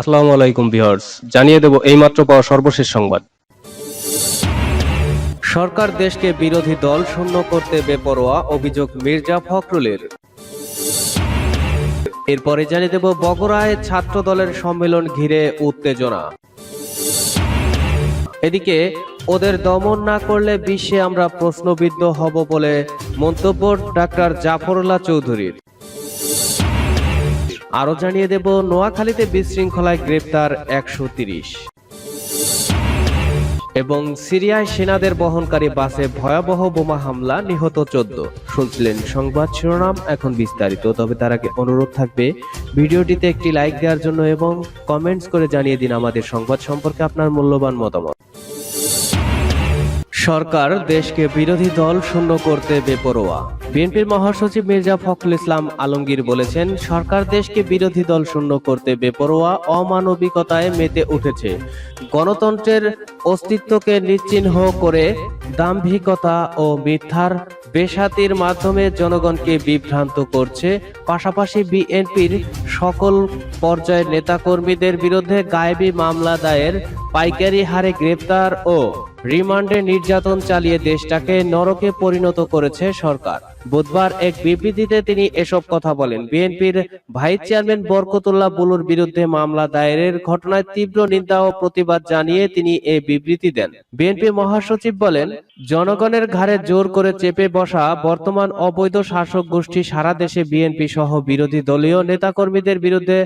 আসসালামু আলাইকুম ভিউয়ার্স, জানিয়ে দেব এইমাত্র পাওয়া সর্বশেষ সংবাদ। সরকার দেশকে বিরোধী দল শূন্য করতে বেপরোয়া অভিযোগ মির্জা ফখরুলের। এরপরে জানিয়ে দেব বগুড়ায় ছাত্র দলের সম্মেলন ঘিরে উত্তেজনা। এদিকে, ওদের দমন না করলে বিশ্বে আমরা প্রশ্নবিদ্ধ হব বলে মন্তব্য ডাক্তার জাফরুল্লাহ চৌধুরীর। আরও জানিয়ে দেব, নোয়াখালীতে বিশৃঙ্খলায় গ্রেপ্তার একশো তিরিশ। এবং সিরিয়ায় সেনাদের বহনকারী বাসে ভয়াবহ বোমা হামলা, নিহত চোদ্দ। শুনছিলেন সংবাদ শিরোনাম, এখন বিস্তারিত। তবে তার আগে অনুরোধ থাকবে, ভিডিওটিতে একটি লাইক দেওয়ার জন্য এবং কমেন্টস করে জানিয়ে দিন আমাদের সংবাদ সম্পর্কে আপনার মূল্যবান মতামত। সরকার দেশকে বিরোধী দল শূন্য করতে বেপরোয়া। বিএনপির মহাসচিব মির্জা ফখরুল ইসলাম আলমগীর বলেছেন, সরকার দেশকে বিরোধী দল শূন্য করতে বেপরোয়া, অমানবিকতায় মেতে উঠেছে। গণতন্ত্রের অস্তিত্বকে নিশ্চিহ্ন করে দাম্ভিকতা ও মিথ্যার বেসাতির মাধ্যমে জনগণকে বিভ্রান্ত করছে। পাশাপাশি বিএনপির সকল পর্যায়ের নেতাকর্মীদের বিরুদ্ধে গায়েবী মামলা দায়ের, পাইকারি হারে গ্রেপ্তার ও রিমান্ডে নির্যাতন চালিয়ে দেশটাকে নরকে পরিণত করেছে সরকার। বুধবার এক বিবৃতিতে তিনি এসব কথা বলেন। বিএনপির ভাইস চেয়ারম্যান বরকতুল্লাহ বুলুর বিরুদ্ধে মামলা দায়েরের ঘটনায় তীব্র নিন্দা ও প্রতিবাদ জানিয়ে তিনি এই বিবৃতি দেন। বিএনপি মহাসচিব বলেন, জনগণের ঘাড়ে জোর করে চেপে বসা বর্তমান অবৈধ শাসক গোষ্ঠী সারা দেশে বিএনপি সহ বিরোধী দলীয় নেতাকর্মীদের বিরুদ্ধে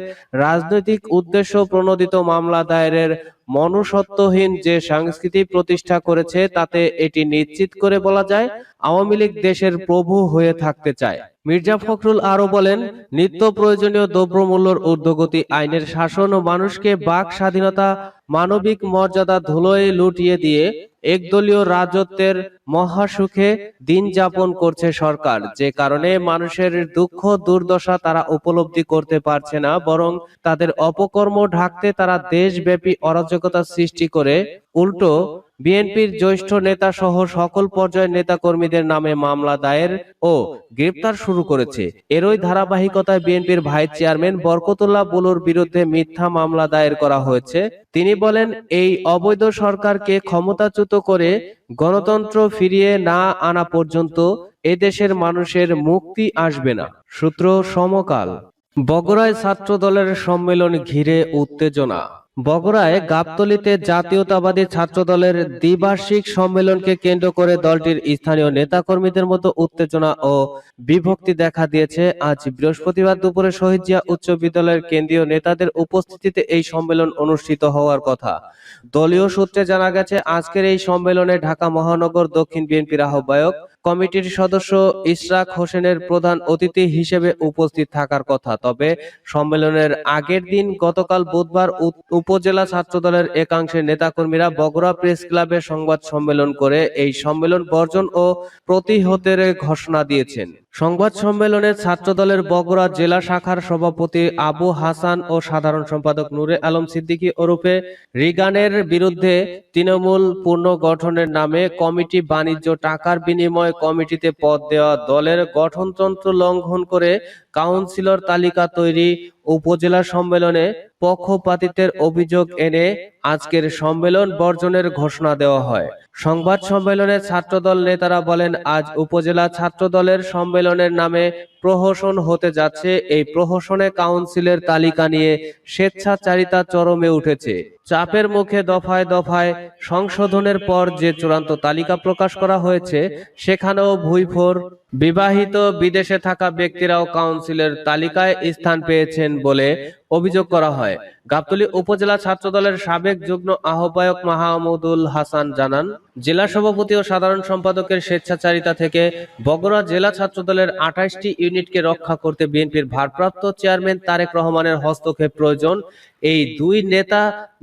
রাজনৈতিক উদ্দেশ্য প্রণোদিত মামলা দায়েরের মনুষ্যত্বহীন যে সংস্কৃতি প্রতিষ্ঠা করেছে তাতে এটি নিশ্চিত করে বলা যায়, আওয়ামী লীগ দেশের প্রভু হয়ে থাকতে চায়। মির্জা ফখরুল আরও বলেন, নিত্য প্রয়োজনীয় দ্রব্যমূল্যর ঊর্ধ্বগতি আইনের শাসন ও মানুষকে বাক স্বাধীনতা, মানবিক মর্যাদা ধুলোয় লুটিয়ে দিয়ে একদলীয় রাজত্বের মহাসুখে দিন যাপন করছে সরকার। যে কারণে মানুষের দুঃখ, দুর্দশা তারা উপলব্ধি করতে পারছে না, বরং তাদের অপকর্ম ঢাকতে তারা দেশব্যাপী অরাজকতা সৃষ্টি করে উল্টো বিএনপির জ্যেষ্ঠ নেতা সহ সকল পর্যায়ের নেতা কর্মীদের নামে মামলা দায়ের ও গ্রেপ্তার শুরু করেছে। এরই ধারাবাহিকতায় বিএনপির ভাইস চেয়ারম্যান বরকতুল্লাহ বুলুর বিরুদ্ধে মিথ্যা মামলা দায়ের করা হয়েছে। তিনি বলেন এই অবৈধ সরকারকে ক্ষমতাচ্যুত করে গণতন্ত্র ফিরিয়ে না আনা পর্যন্ত এদেশের মানুষের মুক্তি আসবে না। সূত্র সমকাল। বগুড়ায় ছাত্র দলের সম্মেলন ঘিরে উত্তেজনা। বগুড়ায় গাবতলীতে জাতীয়তাবাদী ছাত্র দলের দ্বিবার্ষিক সম্মেলনকে কেন্দ্র করে দলটির স্থানীয় নেতাকর্মীদের মতো উত্তেজনা ও বিভক্তি দেখা দিয়েছে। আজ বৃহস্পতিবার দুপুরে শহীদ জিয়া উচ্চ বিদ্যালয়ের কেন্দ্রীয় নেতাদের উপস্থিতিতে এই সম্মেলন অনুষ্ঠিত হওয়ার কথা। দলীয় সূত্রে জানা গেছে, আজকের এই সম্মেলনে ঢাকা মহানগর দক্ষিণ বিএনপির আহ্বায়ক কমিটির সদস্য ইশরাক হোসেনের প্রধান অতিথি হিসেবে উপস্থিত থাকার কথা। তবে সম্মেলনের আগের দিন গতকাল বুধবার উপ- উপজেলা ছাত্রদলের একাংশের নেতাকর্মীরা বগুড়া প্রেস ক্লাবে সংবাদ সম্মেলন করে এই সম্মেলন বর্জন ও প্রতিহতের ঘোষণা দিয়েছেন। সংবাদ সম্মেলনে ছাত্রদলের বগুড়া জেলা শাখার সভাপতি আবু হাসান ও সাধারণ সম্পাদক নূরে আলম সিদ্দিকী ওরূপে রিগানের বিরুদ্ধে তৃণমূল পুনর্গঠনের নামে কমিটি বাণিজ্য টাকার বিনিময়ে কমিটিতে পদ দেওয়া দলের গঠনতন্ত্র লঙ্ঘন করে কাউন্সিলর তালিকা তৈরি উপজেলা সম্মেলনে পক্ষপাতিত্বের অভিযোগ এনে আজকের সম্মেলন বর্জনের ঘোষণা দেওয়া হয়। সংবাদ সম্মেলনে ছাত্রদল নেতারা বলেন, আজ উপজেলা ছাত্রদলের সম্মেলনের নামে প্রহসন হতে যাচ্ছে, এই প্রহসনে কাউন্সিলের তালিকা নিয়ে স্বেচ্ছাচারিতা চরমে উঠেছে। চাপের মুখে দফায় দফায় সংশোধনের পর যে চূড়ান্ত তালিকা প্রকাশ করা হয়েছে, সেখানেও ভুইফোর বিবাহিত বিদেশে থাকা ব্যক্তিরাও কাউন্সিলের তালিকায় স্থান পেয়েছেন বলে অভিযোগ করা হয়। গাবতলী উপজেলা ছাত্র দলের সাবেক যুগ্ম আহ্বায়ক মাহমুদুল হাসান জানান, জেলা সভাপতি ও সাধারণ সম্পাদকের স্বেচ্ছাচারিতা থেকে বগুড়া জেলা ছাত্র দলের আঠাশটি ইউনিটকে রক্ষা করতে বিএনপির ভারপ্রাপ্ত চেয়ারম্যান তারেক রহমানের হস্তক্ষেপ প্রয়োজন। এই দুই নেতা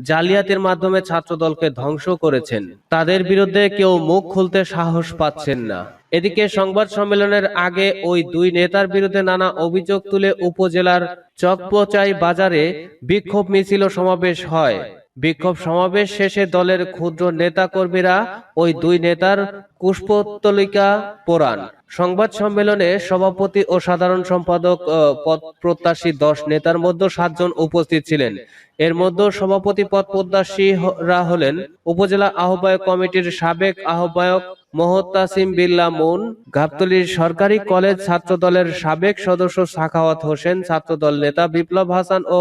জালিয়াতির মাধ্যমে ছাত্রদলকে ধ্বংস করেছেন। তাদের বিরুদ্ধে কেউ মুখ খুলতে সাহস পাচ্ছেন না। এদিকে সংবাদ সম্মেলনের আগে ওই দুই নেতার বিরুদ্ধে নানা অভিযোগ তুলে উপজেলার চকপচাই বাজারে বিক্ষোভ মিছিল সমাবেশ হয়। বিক্ষোভ সমাবেশ শেষে দলের ক্ষুদ্র নেতা কর্মীরা ওই দুই নেতার কুষ্পতলিকা পোড়ান। সংবাদ সম্মেলনে সভাপতি ও সাধারণ সম্পাদক পদ প্রত্যাশী দশ নেতার মধ্যে সাতজন উপস্থিত ছিলেন। এর মধ্যে সভাপতি পদ প্রত্যাশীরা হলেন উপজেলা আহ্বায়ক কমিটির সাবেক আহ্বায়ক মোহতাসিম বিল্লা মুন, গাবতলীর সরকারি কলেজ ছাত্র দলের সাবেক সদস্য সাখাওয়াত হোসেন, ছাত্রদল নেতা বিপ্লব হাসান ও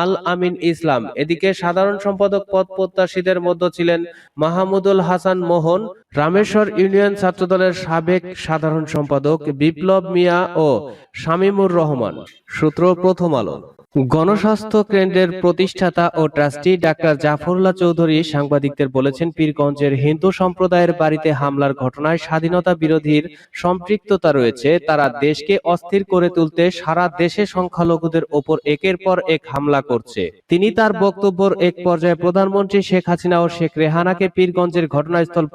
আল আমিন ইসলাম। এদিকে সাধারণ সম্পাদক পদ প্রত্যাশীদের মধ্যে ছিলেন মাহমুদুল হাসান মোহন রামেশ্বর ইউনিয়ন ছাত্রদলের সাবেক সাধারণ সম্পাদক বিপ্লব মিয়া ও শামীমুর রহমান। সূত্র প্রথম আলো। গণস্বাস্থ্য কেন্দ্রের প্রতিষ্ঠাতা ও ট্রাস্টি ডাক্তার জাফরুল্লাহ চৌধুরী সাংবাদিকদের বলেছেন, পীরগঞ্জের হিন্দু সম্প্রদায়ের বাড়িতে হামলার ঘটনায় স্বাধীনতা বিরোধীর সম্পৃক্ততা রয়েছে। তারা দেশকে অস্থির করে তুলতে সারা দেশে সংখ্যালঘুদের ওপর একের পর এক হামলা করছে। তিনি তার বক্তব্যের এক পর্যায়ে প্রধানমন্ত্রী শেখ হাসিনা ও শেখ রেহানাকে পীরগঞ্জের ঘটনাস্থল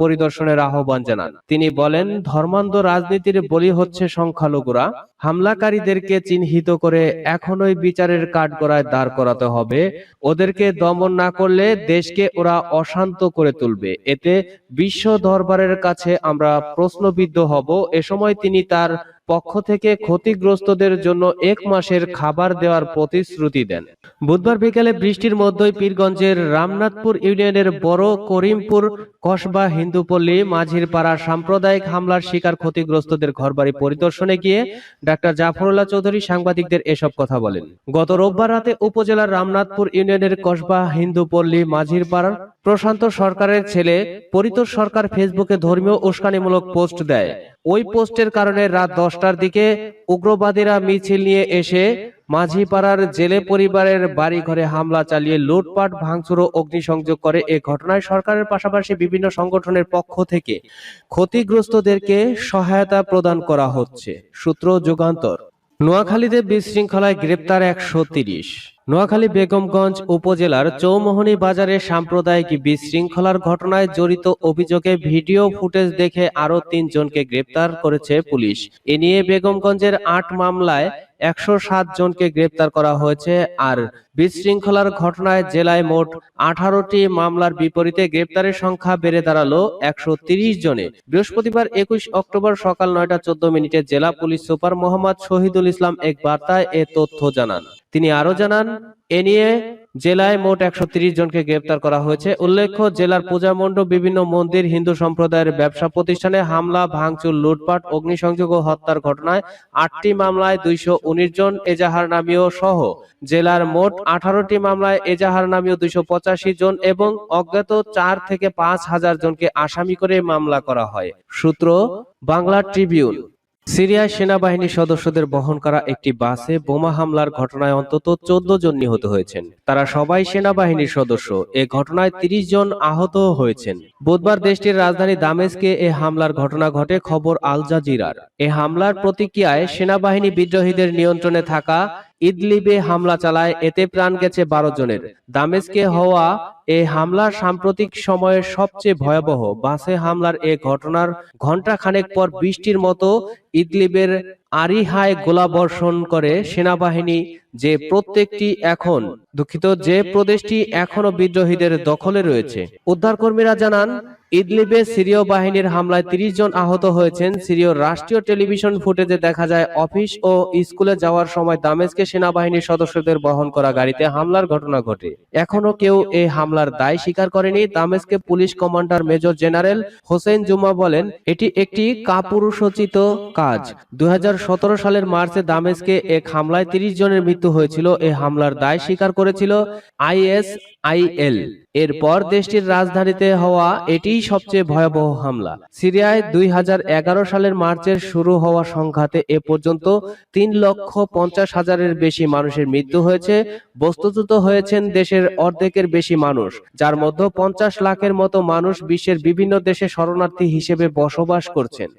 পরিদর্শনের আহ্বান জানান। তিনি বলেন, ধর্মান্ধ রাজনীতির বলি হচ্ছে সংখ্যালঘুরা। হামলাকারীদেরকে চিহ্নিত করে এখনই বিচারের কাঠগড়ায় দাঁড় করাতে হবে। ওদেরকে দমন না করলে দেশকে ওরা অশান্ত করে তুলবে। এতে বিশ্ব দরবারের কাছে আমরা প্রশ্নবিদ্ধ হব। এ সময় তিনি তার পক্ষ থেকে ক্ষতিগ্রস্তদের জন্য এক মাসের খাবার দেওয়ার প্রতিশ্রুতি দেন। বুধবার বিকেলে বৃষ্টির মধ্যেই পীরগঞ্জের রামনাথপুর ইউনিয়নের বড় করিমপুর কসবা হিন্দুপল্লী মাঝিরপাড়া সাম্প্রদায়িক হামলার শিকার ক্ষতিগ্রস্তদের ঘরবাড়ি পরিদর্শনে গিয়ে ডাক্তার জাফরুল্লাহ চৌধুরী সাংবাদিকদের এসব কথা বলেন। গত রোববার রাতে উপজেলার রামনাথপুর ইউনিয়নের কসবা হিন্দুপল্লী মাঝিরপাড়ার প্রশান্ত সরকারের ছেলে পরিতোষ সরকার ফেসবুকে ধর্মীয় উস্কানিমূলক পোস্ট দেয়। ওই পোস্টের কারণে রাত দশটার দিকে উগ্রবাদীরা মিছিল নিয়ে এসে মাঝিপাড়ার জেলে পরিবারের বাড়ি ঘরে হামলা চালিয়ে লুটপাট, ভাঙচুর ও অগ্নিসংযোগ করে এ ঘটনায় সরকারের পাশাপাশি বিভিন্ন সংগঠনের পক্ষ থেকে ক্ষতিগ্রস্তদেরকে সহায়তা প্রদান করা হচ্ছে। সূত্র যুগান্তর। নোয়াখালীতে বিশৃঙ্খলায় গ্রেপ্তার একশো তিরিশ। নোয়াখালী বেগমগঞ্জ উপজেলার চৌমোহনী বাজারে সাম্প্রদায়িক বিশৃঙ্খলার ঘটনায় জড়িত অভিযোগে ভিডিও ফুটেজ দেখে আরও তিনজনকে গ্রেপ্তার করেছে পুলিশ। এ নিয়ে বেগমগঞ্জের আট মামলায় একশো সাত জনকে গ্রেপ্তার করা হয়েছে আর বিশৃঙ্খলার ঘটনায় জেলায় মোট আঠারোটি মামলার বিপরীতে গ্রেপ্তারের সংখ্যা বেড়ে দাঁড়াল একশো জনে। বৃহস্পতিবার একুশ অক্টোবর সকাল নয়টা চোদ্দ মিনিটে জেলা পুলিশ সুপার মোহাম্মদ শহীদুল ইসলাম এক বার্তায় এ তথ্য জানান। তিনি আরও জানান, এ নিয়ে জেলায় মোট একশো জনকে গ্রেপ্তার করা হয়েছে। উল্লেখ্য, জেলার পূজা মণ্ডপ, বিভিন্ন মন্দির, হিন্দু সম্প্রদায়ের ব্যবসা প্রতিষ্ঠানে হামলা, ভাঙচুর, লুটপাট, অগ্নিসংযোগ ও হত্যার ঘটনায় আটটি মামলায় দুইশ উনিশ জন এজাহার নামীয় সহ জেলার মোট আঠারোটি মামলায় এজাহার নামীয় দুইশো পঁচাশি জন এবং অজ্ঞাত চার থেকে পাঁচ হাজার জনকে আসামি করে মামলা করা হয়। সূত্র বাংলা ট্রিবিউন। সিরিয়ায় সেনাবাহিনীর সদস্যদের বহন করা একটি বাসে বোমা হামলার ঘটনায় অন্তত চোদ্দ জন নিহত হয়েছেন। তারা সবাই সেনাবাহিনীর সদস্য। এ ঘটনায় তিরিশ জন আহত হয়েছেন। বুধবার দেশটির রাজধানী দামেস্কে এ হামলার ঘটনা ঘটে খবর আল জাজিরার। এ হামলার প্রতিক্রিয়ায় সেনাবাহিনী বিদ্রোহীদের নিয়ন্ত্রণে থাকা ইদলিবে হামলা চালায়। এতে প্রাণ গেছে বারো জনের। দামেস্কে হওয়া এ হামলা সাম্প্রতিক সময়ের সবচেয়ে ভয়াবহ বাসে হামলার এ ঘটনার ঘণ্টা খানেক পর বৃষ্টির মতো ইদলিবের আরিহায় গোলাবর্ষণ করে সেনাবাহিনী যে প্রত্যেকটি এখন দুঃখিত যে প্রদেশটি এখনও বিদ্রোহীদের দখলে রয়েছে। উদ্ধারকর্মীরা জানান ইদলিবে সিরীয় বাহিনীর হামলায় তিরিশ জন আহত হয়েছেন। সিরীয় রাষ্ট্রীয় টেলিভিশন ফুটেজে দেখা যায়, অফিস ও স্কুলে যাওয়ার সময় দামেস্কে সেনাবাহিনীর সদস্যদের বহন করা গাড়িতে হামলার ঘটনা ঘটে। এখনও কেউ এই হামলার দায় স্বীকার করেনি। দামেস্কে police commander major general Hussein Juma বলেন, এটি একটি কাপুরুষোচিত কাজ। দুই হাজার সতেরো সালের মার্চে দামেস্কে এক হামলায় তিরিশ জনের মৃত্যু হয়েছিল। এই হামলার দায় স্বীকার করেছিল আইএসআইএল। এরপর দেশটির রাজধানীতে হওয়া এটিই সবচেয়ে ভয়াবহ হামলা। সিরিয়ায় দুই হাজার এগারো সালের মার্চের শুরু হওয়া সংঘাতে এ পর্যন্ত তিন লক্ষ পঞ্চাশ হাজারের বেশি মানুষের মৃত্যু হয়েছে। বস্তুচ্যুত হয়েছেন দেশের অর্ধেকের বেশি মানুষ। যার মধ্যে পঞ্চাশ লাখের মতো মানুষ বিশ্বের বিভিন্ন দেশে শরণার্থী হিসেবে বসবাস করছেন।